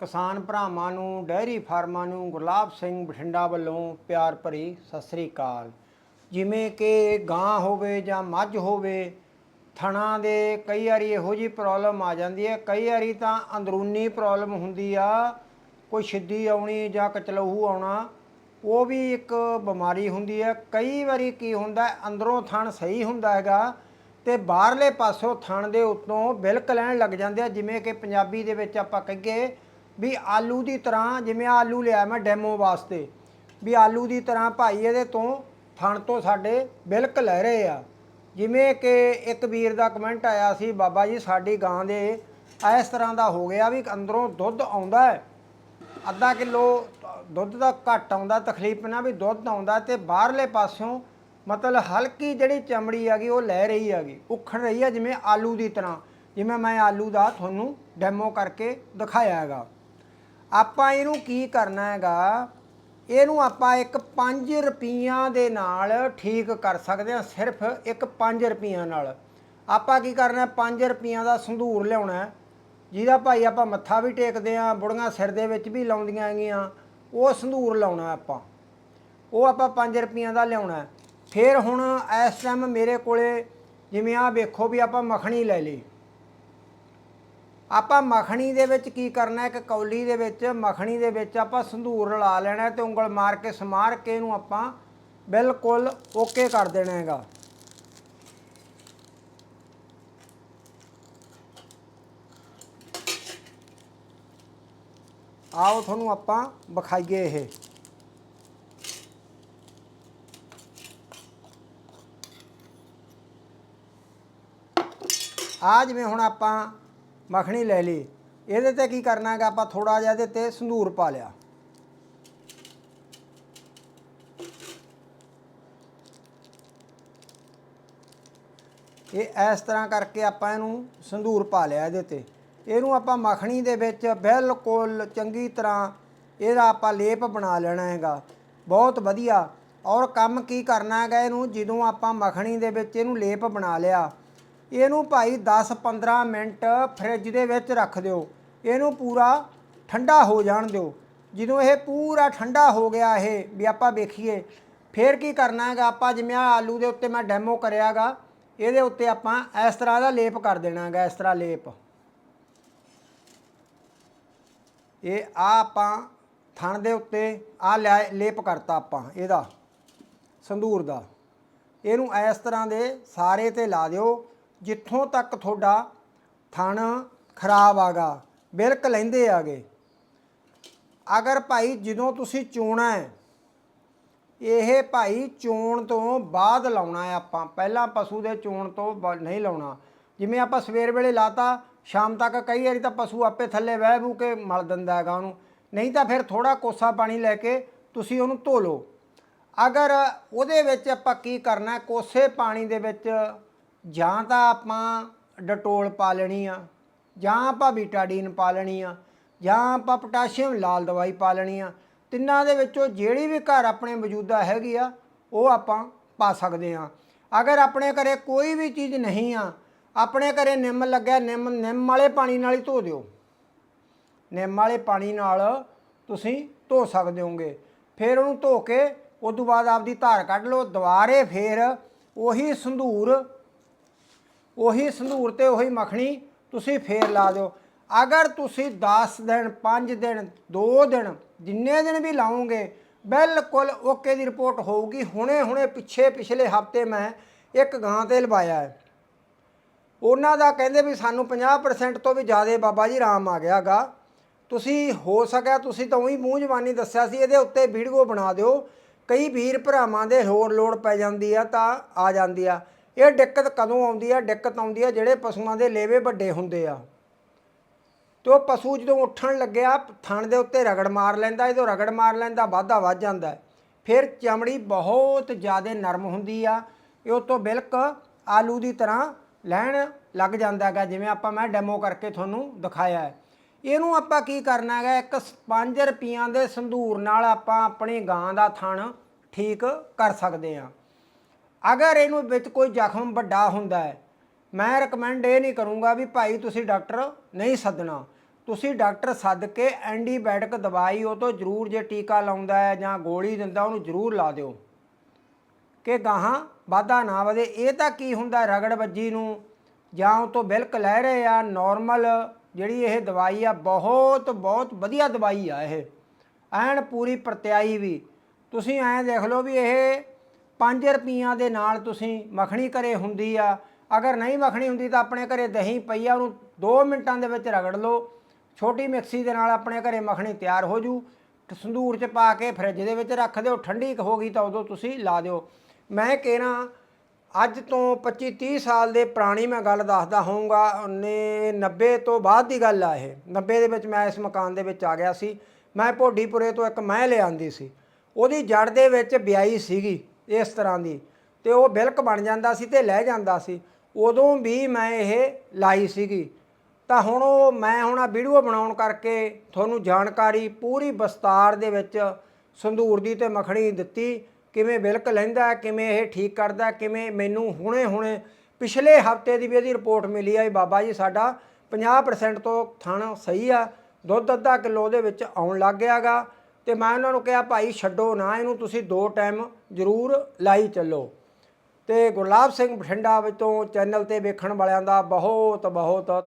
ਕਿਸਾਨ ਭਰਾਵਾਂ ਨੂੰ ਡੈਰੀ ਫਾਰਮਾਂ ਨੂੰ ਗੁਰਲਾਬ ਸਿੰਘ ਬਠਿੰਡਾ ਵੱਲੋਂ ਪਿਆਰ ਭਰੀ ਸਤਿ ਸ੍ਰੀ ਅਕਾਲ। ਜਿਵੇਂ ਕਿ ਗਾਂ ਹੋਵੇ ਜਾਂ ਮੱਝ ਹੋਵੇ, ਥਣਾ ਦੇ ਕਈ ਵਾਰੀ ਇਹੋ ਜੀ ਪ੍ਰੋਬਲਮ ਆ ਜਾਂਦੀ ਹੈ। ਕਈ ਵਾਰੀ ਤਾਂ ਅੰਦਰੂਨੀ ਪ੍ਰੋਬਲਮ ਹੁੰਦੀ ਆ, ਕੋਈ ਛਿੱਦੀ ਆਉਣੀ ਜਾਂ ਕਚਲਹੂ ਆਉਣਾ, ਉਹ ਵੀ ਇੱਕ ਬਿਮਾਰੀ ਹੁੰਦੀ ਹੈ। ਕਈ ਵਾਰੀ ਕੀ ਹੁੰਦਾ, ਅੰਦਰੋਂ ਥਣ ਸਹੀ ਹੁੰਦਾ ਹੈਗਾ ਤੇ ਬਾਹਰਲੇ ਪਾਸੋਂ ਥਣ ਦੇ ਉੱਤੋਂ ਬਿਲਕ ਲੈਣ ਲੱਗ ਜਾਂਦੇ ਆ। ਜਿਵੇਂ ਕਿ ਪੰਜਾਬੀ ਦੇ ਵਿੱਚ ਆਪਾਂ ਕਹੀਏ ਵੀ ਆਲੂ ਦੀ ਤਰ੍ਹਾਂ ਜਿਵੇਂ ਆਲੂ ਲਿਆ ਮੈਂ ਡੈਮੋ ਵਾਸਤੇ, ਵੀ ਆਲੂ ਦੀ ਤਰ੍ਹਾਂ ਭਾਈ ਇਹਦੇ ਤੋਂ ਥਣ ਤੋਂ ਸਾਡੇ ਬਿਲਕ ਲੈ ਰਹੇ ਆ। ਜਿਵੇਂ ਕਿ ਇੱਕ ਵੀਰ ਦਾ ਕਮੈਂਟ ਆਇਆ ਸੀ, ਬਾਬਾ ਜੀ ਸਾਡੀ ਗਾਂ ਦੇ ਇਸ ਤਰ੍ਹਾਂ ਦਾ ਹੋ ਗਿਆ ਵੀ ਅੰਦਰੋਂ ਦੁੱਧ ਆਉਂਦਾ ਹੈ। ਅੱਧਾ ਕਿਲੋ ਦੁੱਧ ਦਾ ਘੱਟ ਆਉਂਦਾ, ਤਕਲੀਫ ਨਾ ਵੀ ਦੁੱਧ ਆਉਂਦਾ ਤੇ ਬਾਹਰਲੇ ਪਾਸਿਓਂ ਮਤਲਬ ਹਲਕੀ ਜਿਹੜੀ ਚਮੜੀ ਹੈਗੀ ਉਹ ਲੈ ਰਹੀ ਹੈਗੀ, ਉਖੜ ਰਹੀ ਹੈ ਜਿਵੇਂ ਆਲੂ ਦੀ ਤਰ੍ਹਾਂ। ਜਿਵੇਂ ਮੈਂ ਆਲੂ ਦਾ ਤੁਹਾਨੂੰ ਡੈਮੋ ਕਰਕੇ ਦਿਖਾਇਆ ਹੈਗਾ। ਆਪਾਂ ਇਹਨੂੰ ਕੀ ਕਰਨਾ ਹੈਗਾ? ਇਹਨੂੰ ਆਪਾਂ ਇੱਕ 5 ਰੁਪਈਆਂ ਦੇ ਨਾਲ ਠੀਕ ਕਰ ਸਕਦੇ ਹਾਂ, ਸਿਰਫ ਇੱਕ 5 ਰੁਪਈਆਂ ਨਾਲ। ਆਪਾਂ ਕੀ ਕਰਨਾ 5 ਰੁਪਈਆਂ ਦਾ ਸੰਧੂਰ ਲਿਆਉਣਾ ਜਿਹਦਾ ਭਾਈ ਆਪਾਂ ਮੱਥਾ ਵੀ ਟੇਕਦੇ ਆਂ ਬੁੜੀਆਂ ਸਿਰ ਦੇ ਵਿੱਚ ਵੀ ਲਾਉਂਦੀਆਂ ਹੈਗੀਆਂ, ਉਹ ਸੰਧੂਰ ਲਾਉਣਾ ਆਪਾਂ। ਉਹ ਆਪਾਂ 5 ਰੁਪਈਆਂ ਦਾ ਲਿਆਉਣਾ ਫਿਰ ਹੁਣ ਇਸ ਟਾਈਮ ਮੇਰੇ ਕੋਲੇ ਜਿਵੇਂ ਆ ਵੇਖੋ ਵੀ ਆਪਾਂ ਮੱਖਣੀ ਲੈ ਲਈ। ਆਪਾਂ ਮੱਖਣੀ ਦੇ ਵਿੱਚ ਕੀ ਕਰਨਾ, ਇੱਕ ਕੌਲੀ ਦੇ ਵਿੱਚ, ਮੱਖਣੀ ਦੇ ਵਿੱਚ ਆਪਾਂ ਸੰਧੂਰ ਲਾ ਲੈਣਾ ਹੈ ਤੇ ਉਂਗਲ ਮਾਰ ਕੇ ਸਮਾਰ ਕੇ ਇਹਨੂੰ ਆਪਾਂ ਬਿਲਕੁਲ ਓਕੇ ਕਰ ਦੇਣਾ ਹੈਗਾ। ਆਓ ਤੁਹਾਨੂੰ ਆਪਾਂ ਵਿਖਾਈਏ ਇਹ। ਆ ਜਿਵੇਂ ਹੁਣ ਆਪਾਂ ਮੱਖਣੀ ਲੈ ਲਈ। ਇਹਦੇ ਤੇ ਕੀ ਕਰਨਾ ਹੈਗਾ? ਆਪਾਂ ਥੋੜਾ ਜਿਹਾ ਇਹਦੇ ਤੇ ਸੰਧੂਰ ਪਾ ਲਿਆ। ਇਹ ਇਸ ਤਰ੍ਹਾਂ ਕਰਕੇ ਆਪਾਂ ਇਹਨੂੰ ਸੰਧੂਰ ਪਾ ਲਿਆ ਇਹਦੇ ਤੇ। ਇਹਨੂੰ ਆਪਾਂ ਮੱਖਣੀ ਦੇ ਵਿੱਚ ਬਿਲਕੁਲ ਚੰਗੀ ਤਰ੍ਹਾਂ ਇਹਦਾ ਆਪਾਂ ਲੇਪ ਬਣਾ ਲੈਣਾ ਹੈਗਾ। ਬਹੁਤ ਵਧੀਆ। ਔਰ ਕੰਮ ਕੀ ਕਰਨਾ ਹੈਗਾ ਇਹਨੂੰ? ਜਦੋਂ ਆਪਾਂ ਮੱਖਣੀ ਦੇ ਵਿੱਚ ਇਹਨੂੰ ਲੇਪ ਬਣਾ ਲਿਆ ਇਹਨੂੰ ਭਾਈ 10-15 ਮਿੰਟ ਫ੍ਰਿਜ ਦੇ ਵਿੱਚ ਰੱਖ ਦਿਓ। ਇਹਨੂੰ ਪੂਰਾ ਠੰਡਾ ਹੋ ਜਾਣ ਦਿਓ। ਜਦੋਂ ਇਹ ਪੂਰਾ ਠੰਡਾ ਹੋ ਗਿਆ ਇਹ, ਵੀ ਆਪਾਂ ਵੇਖੀਏ, ਫਿਰ ਕੀ ਕਰਨਾ ਹੈਗਾ? ਆਪਾਂ ਜਿਵੇਂ ਆਹ ਆਲੂ ਦੇ ਉੱਤੇ ਮੈਂ ਡੈਮੋ ਕਰਿਆਗਾ ਇਹਦੇ ਉੱਤੇ ਆਪਾਂ ਇਸ ਤਰ੍ਹਾਂ ਦਾ ਲੇਪ ਕਰ ਦੇਣਾ ਹੈਗਾ, ਇਸ ਤਰ੍ਹਾਂ ਲੇਪ। ਇਹ ਆ ਆਪਾਂ ਥਣ ਦੇ ਉੱਤੇ ਆ ਲੇਪ ਕਰਤਾ ਆਪਾਂ ਇਹਦਾ ਸੰਧੂਰ ਦਾ। ਇਹਨੂੰ ਇਸ ਤਰ੍ਹਾਂ ਦੇ ਸਾਰੇ ਤੇ ਲਾ ਦਿਓ। ਜਿੱਥੋਂ ਤੱਕ ਤੁਹਾਡਾ ਥਣ ਖਰਾਬ ਆਗਾ, ਬਿਲਕ ਲੈਂਦੇ ਆਗੇ। ਅਗਰ ਭਾਈ ਜਦੋਂ ਤੁਸੀਂ ਚੋਣਾ ਹੈ, ਇਹ ਭਾਈ ਚੋਣ ਤੋਂ ਬਾਅਦ ਲਾਉਣਾ ਹੈ ਆਪਾਂ। ਪਹਿਲਾਂ ਪਸ਼ੂ ਦੇ ਚੋਣ ਤੋਂ ਬਾ- ਨਹੀਂ ਲਾਉਣਾ। ਜਿਵੇਂ ਆਪਾਂ ਸਵੇਰ ਵੇਲੇ ਲਾਤਾ, ਸ਼ਾਮ ਤੱਕ ਕਈ ਵਾਰੀ ਤਾਂ ਪਸ਼ੂ ਆਪੇ ਥੱਲੇ ਵਹਿ ਬੂ ਕੇ ਮਲ ਦਿੰਦਾ ਹੈਗਾ ਉਹਨੂੰ। ਨਹੀਂ ਤਾਂ ਫਿਰ ਥੋੜਾ ਕੋਸਾ ਪਾਣੀ ਲੈ ਕੇ ਤੁਸੀਂ ਉਹਨੂੰ ਧੋ ਲਓ। ਅਗਰ ਉਹਦੇ ਵਿੱਚ ਆਪਾਂ ਕੀ ਕਰਨਾ ਕੋਸੇ ਪਾਣੀ ਦੇ ਵਿੱਚ ਜਾਂ ਤਾਂ ਆਪਾਂ ਡਟੋਲ ਪਾ ਲੈਣੀ ਆ, ਜਾਂ ਆਪਾਂ ਬੀਟਾਡੀਨ ਪਾ ਲੈਣੀ ਆ, ਜਾਂ ਆਪਾਂ ਪੋਟਾਸ਼ੀਅਮ ਲਾਲ ਦਵਾਈ ਪਾ ਲੈਣੀ ਆ, ਤਿੰਨਾਂ ਦੇ ਵਿੱਚੋਂ ਜਿਹੜੀ ਵੀ ਘਰ ਆਪਣੇ ਮੌਜੂਦਾ ਹੈਗੀ ਆ, ਉਹ ਆਪਾਂ ਪਾ ਸਕਦੇ ਆ। ਅਗਰ ਆਪਣੇ ਘਰੇ ਕੋਈ ਵੀ ਚੀਜ਼ ਨਹੀਂ ਆ, ਆਪਣੇ ਘਰੇ ਨਿੰਮ ਲੱਗਿਆ, ਨਿੰਮ ਨਿੰਮ ਵਾਲੇ ਪਾਣੀ ਨਾਲ ਹੀ ਧੋ ਦਿਓ। ਨਿੰਮ ਵਾਲੇ ਪਾਣੀ ਨਾਲ ਤੁਸੀਂ ਧੋ ਸਕਦੇ ਹੋਗੇ ਫਿਰ ਉਹਨੂੰ ਧੋ ਕੇ ਉਸ ਤੋਂ ਬਾਅਦ ਆਪਦੀ ਧਾਰ ਕੱਢ ਲਓ, ਦੁਬਾਰੇ ਫਿਰ ਉਹੀ ਸੰਧੂਰ ਉਹੀ ਸੰਧੂਰ ਤੇ ਉਹੀ ਮੱਖਣੀ ਤੁਸੀਂ ਫੇਰ ਲਾ ਦਿਓ। ਅਗਰ ਤੁਸੀਂ 10 ਦਿਨ 5 ਦਿਨ 2 ਦਿਨ ਜਿੰਨੇ ਦਿਨ ਵੀ ਲਾਉਂਗੇ, ਬਿਲਕੁਲ ਓਕੇ ਦੀ ਰਿਪੋਰਟ ਹੋਊਗੀ। ਹੁਣੇ ਹੁਣੇ, ਪਿੱਛੇ, ਪਿਛਲੇ ਹਫ਼ਤੇ ਮੈਂ ਇੱਕ ਗਾਂ ਤੇ ਲਵਾਇਆ ਹੈ। ਉਹਨਾਂ ਦਾ ਕਹਿੰਦੇ ਵੀ ਸਾਨੂੰ 50% ਤੋਂ ਵੀ ਜ਼ਿਆਦਾ ਬਾਬਾ ਜੀ ਰਾਮ ਆ ਗਿਆਗਾ ਤੁਸੀਂ ਹੋ ਸਕਿਆ, ਤੁਸੀਂ ਤਾਂ ਉਹੀ ਮੂੰਹ ਜ਼ਬਾਨੀ ਦੱਸਿਆ ਸੀ, ਇਹਦੇ ਉੱਤੇ ਵੀਡੀਓ ਬਣਾ ਦਿਓ। ਕਈ ਵੀਰ ਭਰਾਵਾਂ ਦੇ ਹੋਰ ਲੋੜ ਪੈ ਜਾਂਦੀ ਆ ਤਾਂ ਆ ਜਾਂਦੀ ਆ। ਇਹ ਦਿੱਕਤ ਕਦੋਂ ਆਉਂਦੀ ਆ? ਦਿੱਕਤ ਆਉਂਦੀ ਆ ਜਿਹੜੇ ਪਸ਼ੂਆਂ ਦੇ ਲੇਵੇ ਵੱਡੇ ਹੁੰਦੇ ਆ। ਤੇ ਉਹ ਪਸ਼ੂ ਜਦੋਂ ਉੱਠਣ ਲੱਗਿਆ ਥਣ ਦੇ ਉੱਤੇ ਰਗੜ ਮਾਰ ਲੈਂਦਾ, ਜਦੋਂ ਰਗੜ ਮਾਰ ਲੈਂਦਾ, ਵਾਧਾ ਵੱਧ ਜਾਂਦਾ ਫਿਰ ਚਮੜੀ ਬਹੁਤ ਜ਼ਿਆਦਾ ਨਰਮ ਹੁੰਦੀ ਆ। ਇਹ ਉਹ ਤੋਂ ਬਿਲਕ ਆਲੂ ਦੀ ਤਰ੍ਹਾਂ ਲੈਣ ਲੱਗ ਜਾਂਦਾ ਹੈਗਾ, ਜਿਵੇਂ ਆਪਾਂ ਮੈਂ ਡੈਮੋ ਕਰਕੇ ਤੁਹਾਨੂੰ ਦਿਖਾਇਆ ਹੈ। ਇਹਨੂੰ ਆਪਾਂ ਕੀ ਕਰਨਾ ਹੈਗਾ, ਇੱਕ 5 ਰੁਪਈਆਂ ਦੇ ਸੰਧੂਰ ਨਾਲ ਆਪਾਂ ਆਪਣੀ ਗਾਂ ਦਾ ਥਣ ਠੀਕ ਕਰ ਸਕਦੇ ਹਾਂ ਅਗਰ ਇਹਨੂੰ ਵਿੱਚ ਕੋਈ ਜ਼ਖਮ ਵੱਡਾ ਹੁੰਦਾ ਹੈ, ਮੈਂ ਰეკਮੈਂਡ ਇਹ ਨਹੀਂ ਕਰੂੰਗਾ ਵੀ ਭਾਈ ਤੁਸੀਂ ਡਾਕਟਰ ਨਹੀਂ ਸੱਦਣਾ। ਤੁਸੀਂ ਡਾਕਟਰ ਸੱਦ ਕੇ ਐਂਟੀਬਾਇਓਟਿਕ ਦਵਾਈ ਉਹ ਤੋਂ ਜ਼ਰੂਰ ਜੇ ਟੀਕਾ ਲਾਉਂਦਾ ਹੈ ਜਾਂ ਗੋਲੀ ਦਿੰਦਾ, ਉਹਨੂੰ ਜ਼ਰੂਰ ਲਾ ਦਿਓ। ਕਿ ਗਾਹਾਂ ਵਾਧਾ ਨਾ ਵਧੇ। ਇਹ ਤਾਂ ਕੀ ਹੁੰਦਾ ਰਗੜ ਵੱਜੀ ਨੂੰ ਜਾਂ ਉਹ ਤੋਂ ਬਿਲਕ ਲੈ ਰਹੇ ਆ ਨਾਰਮਲ ਜਿਹੜੀ ਇਹ ਦਵਾਈ ਆ, ਬਹੁਤ ਬਹੁਤ ਵਧੀਆ ਦਵਾਈ ਆ ਇਹ। ਐਨ ਪੂਰੀ ਪ੍ਰਤਿਆਈ ਵੀ। ਤੁਸੀਂ ਐਂ ਦੇਖ ਲਓ ਵੀ ਇਹ 5 ਰੁਪਈਆਂ ਦੇ ਨਾਲ ਤੁਸੀਂ ਮੱਖਣੀ ਘਰੇ ਹੁੰਦੀ ਆ। ਅਗਰ ਨਹੀਂ ਮੱਖਣੀ ਹੁੰਦੀ ਤਾਂ ਆਪਣੇ ਘਰੇ ਦਹੀਂ ਪਈ ਆ, ਉਹਨੂੰ 2 ਮਿੰਟਾਂ ਦੇ ਵਿੱਚ ਰਗੜ ਲਓ। ਛੋਟੀ ਮਿਕਸੀ ਦੇ ਨਾਲ ਆਪਣੇ ਘਰੇ ਮੱਖਣੀ ਤਿਆਰ ਹੋ ਜੂ। ਤੇ ਸੰਦੂਰ 'ਚ ਪਾ ਕੇ ਫਰਿੱਜ ਦੇ ਵਿੱਚ ਰੱਖ ਦਿਓ। ਠੰਡੀ ਹੋ ਗਈ ਤਾਂ ਉਦੋਂ ਤੁਸੀਂ ਲਾ ਦਿਓ। ਮੈਂ ਕਹਿਣਾ, ਅੱਜ ਤੋਂ 25 30 ਸਾਲ ਦੇ ਪੁਰਾਣੀ ਮੈਂ ਗੱਲ ਦੱਸਦਾ ਹੋਊਗਾ। ਉਹਨੇ 90 ਤੋਂ ਬਾਅਦ ਦੀ ਗੱਲ ਆ ਇਹ। 90 ਦੇ ਵਿੱਚ ਮੈਂ ਇਸ ਮਕਾਨ ਦੇ ਵਿੱਚ ਆ ਗਿਆ ਸੀ। ਮੈਂ ਭੋਡੀਪੁਰੇ ਤੋਂ ਇੱਕ ਮਹਿ ਲਿਆਂਦੀ ਸੀ। ਉਹਦੀ ਜੜ ਦੇ ਵਿੱਚ ਵਿਆਹੀ ਸੀਗੀ। ਇਸ ਤਰ੍ਹਾਂ ਦੀ। ਤੇ ਉਹ ਬਿਲਕ ਬਣ ਜਾਂਦਾ ਸੀ ਤੇ ਲੈ ਜਾਂਦਾ ਸੀ। ਉਦੋਂ ਵੀ ਮੈਂ ਇਹ ਲਾਈ ਸੀਗੀ। ਤਾਂ ਹੁਣ ਉਹ ਮੈਂ ਹੁਣ ਆ ਵੀਡੀਓ ਬਣਾਉਣ ਕਰਕੇ ਤੁਹਾਨੂੰ ਜਾਣਕਾਰੀ ਪੂਰੀ ਵਿਸਤਾਰ ਦੇ ਵਿੱਚ ਸੰਧੂਰ ਦੀ ਤੇ ਮੱਖਣੀ ਦਿੱਤੀ। ਕਿਵੇਂ ਬਿਲਕ ਲੈਂਦਾ, ਕਿਵੇਂ ਇਹ ਠੀਕ ਕਰਦਾ, ਕਿਵੇਂ ਮੈਨੂੰ ਹੁਣੇ ਹੁਣੇ ਪਿਛਲੇ ਹਫ਼ਤੇ ਦੀ ਵੀ ਇਹਦੀ ਰਿਪੋਰਟ ਮਿਲੀ ਆ ਬਾਬਾ ਜੀ ਸਾਡਾ 50% ਤੋਂ ਥਣ ਸਹੀ ਆ। ਦੁੱਧ ਅੱਧਾ ਕਿਲੋ ਦੇ ਵਿੱਚ ਆਉਣ ਲੱਗ ਗਿਆਗਾ। ਤੇ ਮੈਂ ਉਹਨਾਂ ਨੂੰ ਕਿਹਾ, ਭਾਈ ਛੱਡੋ ਨਾ ਇਹਨੂੰ, ਤੁਸੀਂ ਦੋ ਟਾਈਮ ਜ਼ਰੂਰ ਲਾਈ ਚੱਲੋ। ਤੇ ਗੁਰਲਾਬ ਸਿੰਘ ਬਠਿੰਡਾ ਵਿੱਚੋਂ ਚੈਨਲ ਤੇ ਵੇਖਣ ਵਾਲਿਆਂ ਦਾ ਬਹੁਤ ਬਹੁਤ